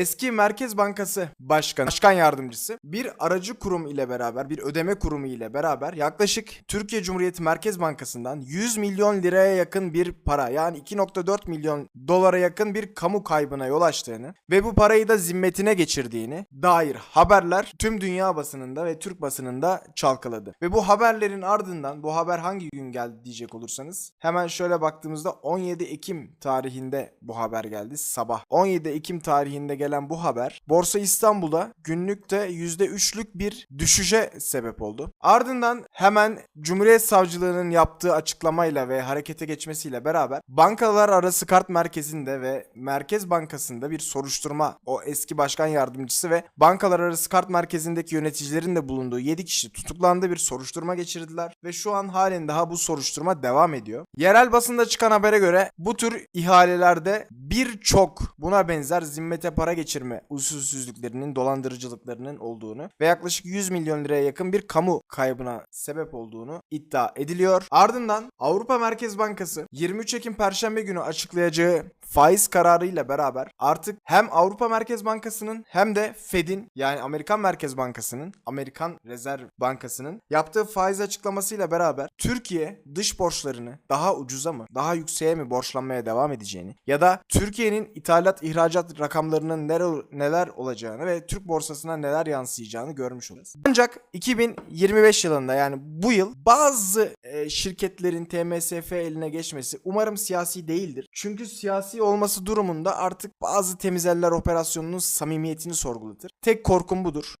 eski Merkez Bankası Başkanı, Başkan Yardımcısı bir aracı kurum ile beraber, bir ödeme kurumu ile beraber yaklaşık Türkiye Cumhuriyeti Merkez Bankası'ndan 100 milyon liraya yakın bir para yani 2.4 milyon dolara yakın bir kamu kaybına yol açtığını ve bu parayı da zimmetine geçirdiğini dair haberler tüm dünya basınında ve Türk basınında çalkaladı. Ve bu haberlerin ardından bu haber hangi gün geldi diyecek olursanız hemen şöyle baktığımızda 17 Ekim tarihinde bu haber geldi sabah. 17 Ekim tarihinde gelen bu haber Borsa İstanbul'da günlükte %3'lük bir düşüşe sebep oldu. Ardından hemen Cumhuriyet Savcılığı'nın yaptığı açıklamayla ve harekete geçmesiyle beraber bankalar arası kart merkezinde ve Merkez Bankası'nda bir soruşturma o eski başkan yardımcısı ve bankalar arası kart merkezindeki yöneticilerin de bulunduğu 7 kişi tutuklandı bir soruşturma geçirdiler ve şu an halen daha bu soruşturma devam ediyor. Yerel basında çıkan habere göre bu tür ihalelerde birçok buna benzer zimmete para geçirme usulsüzlüklerinin, dolandırıcılıklarının olduğunu ve yaklaşık 100 milyon liraya yakın bir kamu kaybına sebep olduğunu iddia ediliyor. Ardından Avrupa Merkez Bankası 23 Ekim Perşembe günü açıklayacağı faiz kararıyla beraber artık hem Avrupa Merkez Bankası'nın hem de Fed'in yani Amerikan Merkez Bankası'nın, Amerikan Rezerv Bankası'nın yaptığı faiz açıklamasıyla beraber Türkiye dış borçlarını daha ucuza mı, daha yükseğe mi borçlanmaya devam edeceğini ya da Türkiye'nin ithalat ihracat rakamlarının neler, olacağını ve Türk borsasına neler yansıyacağını görmüş olacağız. Ancak 2025 yılında yani bu yıl bazı şirketlerin TMSF eline geçmesi umarım siyasi değildir. Çünkü siyasi olması durumunda artık bazı temizeller operasyonunun samimiyetini sorgulatır. Tek korkum budur.